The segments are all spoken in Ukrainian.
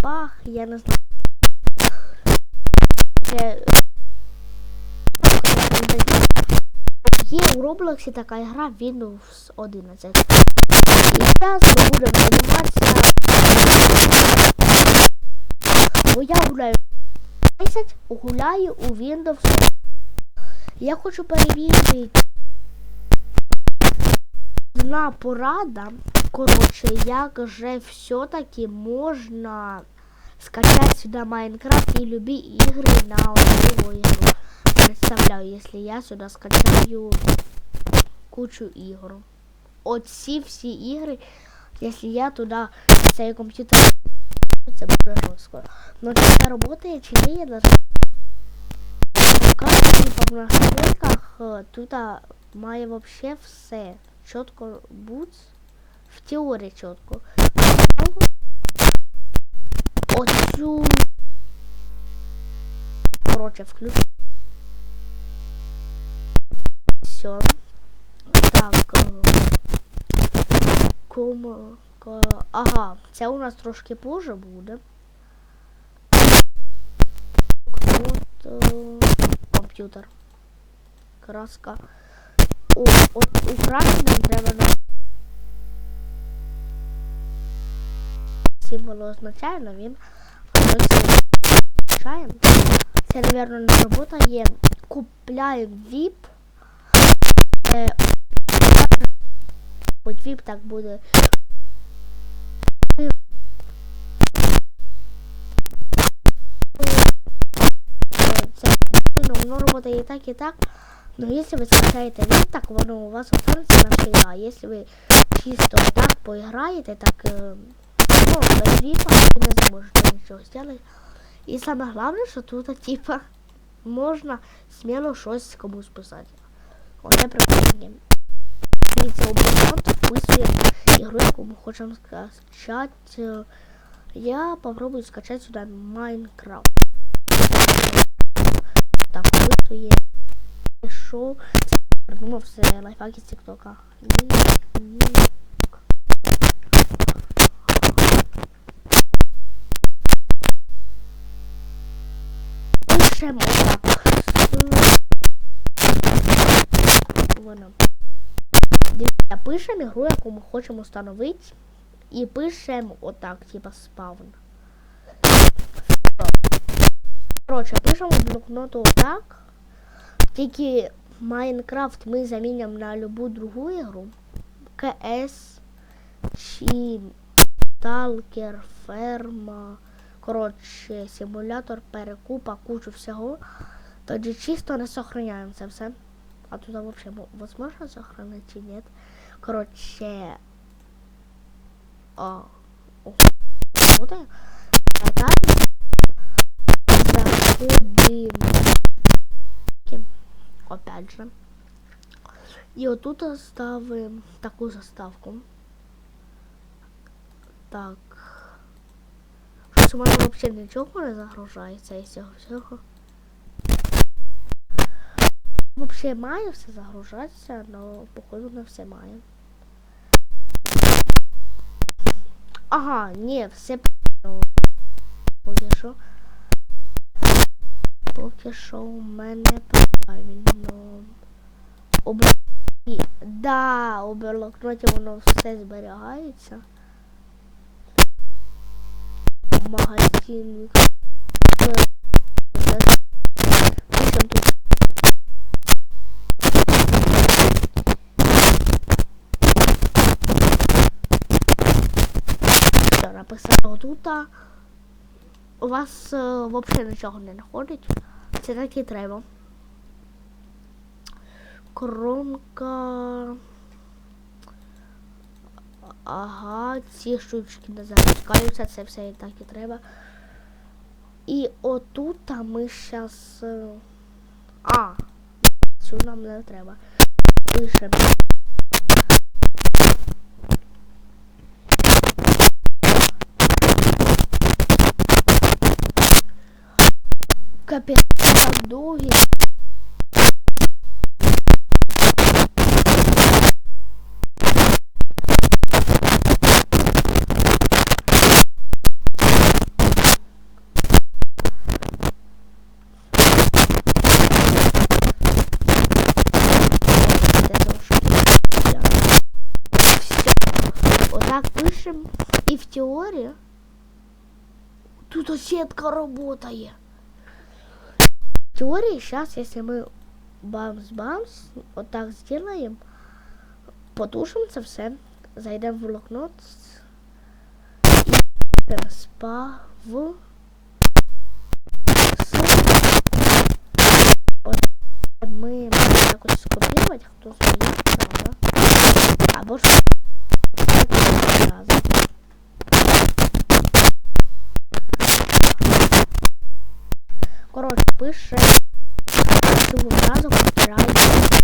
типах, я не знаю. Є у Роблоксі така гра Windows 11. І зараз ми будемо займатися. Бо я гуляю 10, гуляю у Windows. Я хочу перевірити одна порада. Коротше, як же все-таки можна скачать сюда Майнкрафт и люби игры на одну игру. Представляю, если я сюда скачаю кучу игр. От всі всі ігри, если я туда цей комп'ютер це буде жорстко. Но чи це работає, чи я даже по настройках е, тут має вообще все чітко бути. В теорії чітко. Оцю. Короче, включу. Все. Так. е, Кому. Ага, це у нас трошки позже буде. Комп'ютер. Краска. О, от у красі нам треба на символ означає, але він означає. Це, напевно, не робота є. Купляємо VIP. Е, Хоч VIP так буде. Е, Це ну, воно робота і так, і так. Но если вы скачаете VIP, так воно у вас останется навсегда. Если вы чисто так поиграете, так э, ну, VIP ви не зможете нічого зробити. І саме головне, що тут, типа, можна сміло щось комусь писати. Оце прикольно. Дивіться, обмант вписує ігру, яку ми хочемо скачати. Я попробую скачати сюди Майнкрафт. Так, вписує. Це придумав це лайфхаки з Тіктока. Ні, ні. Пишемо так. Воно. Дивіться, пишемо ігру, яку ми хочемо встановити. І пишемо отак, типа спавн. Коротше, пишемо блокноту отак. Тільки Майнкрафт ми замінимо на любу другу ігру. КС чи Сталкер, ферма. Коротше, симулятор, перекупа, кучу всього. Тоді чисто не сохраняємо це все. А тут взагалі возможно сохранити чи ні? Коротше. О. О. Буде. А так. Заходимо. Опять же. І отут ставимо таку заставку. Так. У мене взагалі нічого не загружається із цього всього. Взагалі має все загружатися, але походу не все має. Ага, ні, все. Поки що. Поки що у мене правильно. Блокноті. Да, у блокноті воно все зберігається. Магазин. Що написано тут. У вас е, взагалі нічого не знаходить. Це так і треба. Кромка. Ага, ці штучки не запускаються, це все і так і треба. І отут ми зараз. А, цю нам не треба. Пишемо. Капець, так довгий. Бачимо і в теорії тут сетка работає. В теории сейчас, если мы бамс-бамс, вот так сделаем, потушим це все, зайдемо в блокнот спа в ми можемо якось скопірувати, хто своє справа. Або ж разом. Коротше, пише цю фразу повторяю.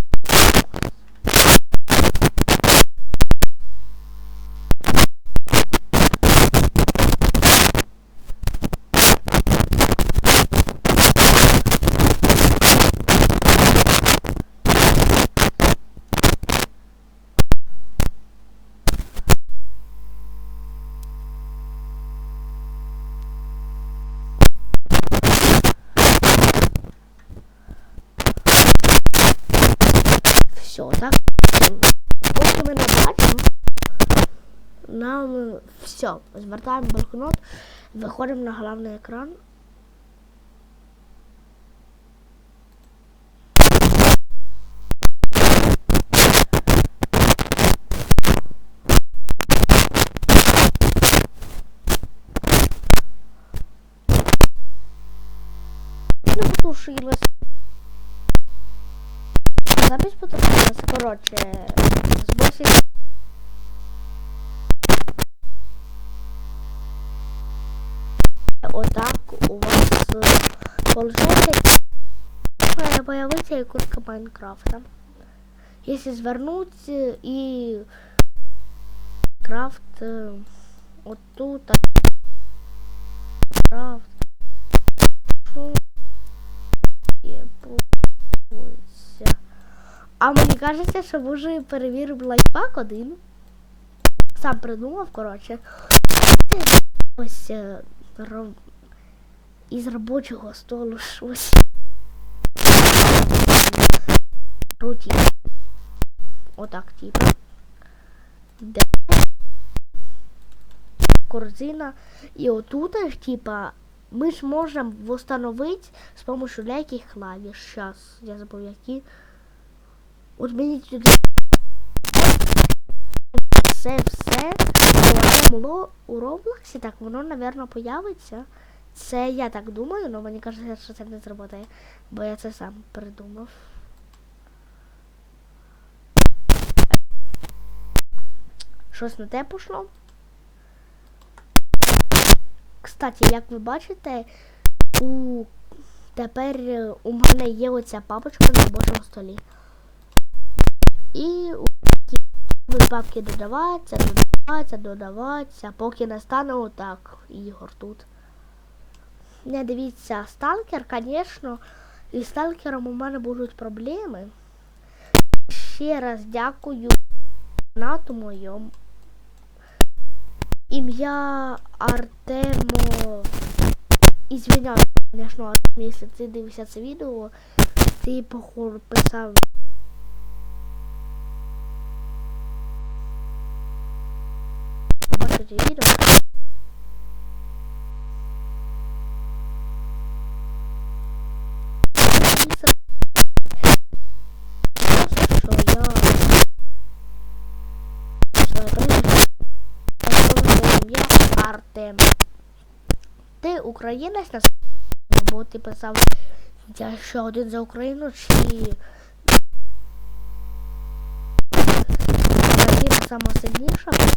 Все, так. Поки ми не бачимо, нам все. Звертаємо блокнот, виходимо на головний екран. Не потушилась. Запись потушилась. Короче, сбросить. Отак у вас э, получается э, появиться иконка Майнкрафта. Если звернуть э, и крафт э, вот тут крафт А мені кажеться, що може перевірив лайфхак один. Сам придумав, коротше. Ось е, ро- із робочого столу щось. Руті. Отак, типу. Де корзина. І отут, типа, ми ж можемо встановити з допомогою деяких клавіш. Сейчас, я забув які. От мені туди все, все було у Роблоксі, так воно, напевно, появиться. Це я так думаю, але мені кажеться, що це не зробити, бо я це сам придумав. Щось на те пішло. Кстати, як ви бачите, у тепер у мене є оця папочка на робочому столі. І будуть папки додаватися, додаватися, додаватися, поки не стане отак ігор тут. Не дивіться, сталкер, звісно, і з сталкером у мене будуть проблеми. Ще раз дякую фанату моєму. Ім'я Артемо. Конечно, Артем, якщо ти дивишся це відео, ти походу писав. Що я Артем. Ти українець на бо ти писав я ще один за Україну чи Україна сама.